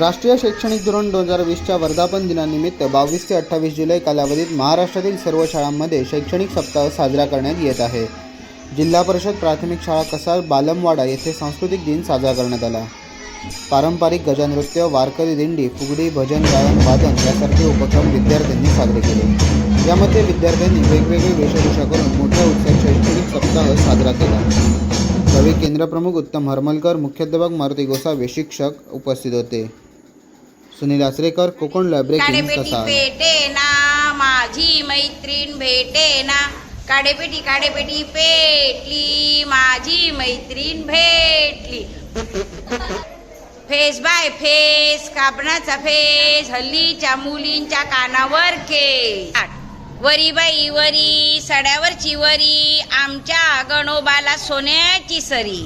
राष्ट्रीय शैक्षणिक धोरण दोन हजार वीसच्या वर्धापन दिनानिमित्त बावीस ते अठ्ठावीस जुलै कालावधीत महाराष्ट्रातील सर्व शाळांमध्ये शैक्षणिक सप्ताह साजरा करण्यात येत आहे. जिल्हा परिषद प्राथमिक शाळा कसार बालमवाडा येथे सांस्कृतिक दिन साजरा करण्यात आला. पारंपरिक गजनृत्य वारकरी दिंडी फुगडी भजन गायन वादन यासारखे उपक्रम विद्यार्थ्यांनी साजरे केले. यामध्ये विद्यार्थ्यांनी वेगवेगळी वेशभूषा करून मोठ्या उत्साहात शैक्षणिक सप्ताह साजरा केला. यावेळी केंद्रप्रमुख उत्तम हरमलकर मुख्याध्यापक मारुती गोसावे शिक्षक उपस्थित होते. सुनील आचरेकर कोकण लायब्ररी पेटे ना माझी मैत्रीण भेटे ना. काडेपेटी काडेपेटी पेटली माझी मैत्रीण भेटली. फेस बाय फेस कापणाचा फेस हल्लीच्या मुलींच्या कानावर के वरी बाई वरी सड्यावरची वरी आमच्या गणोबाला सोन्याची सरी.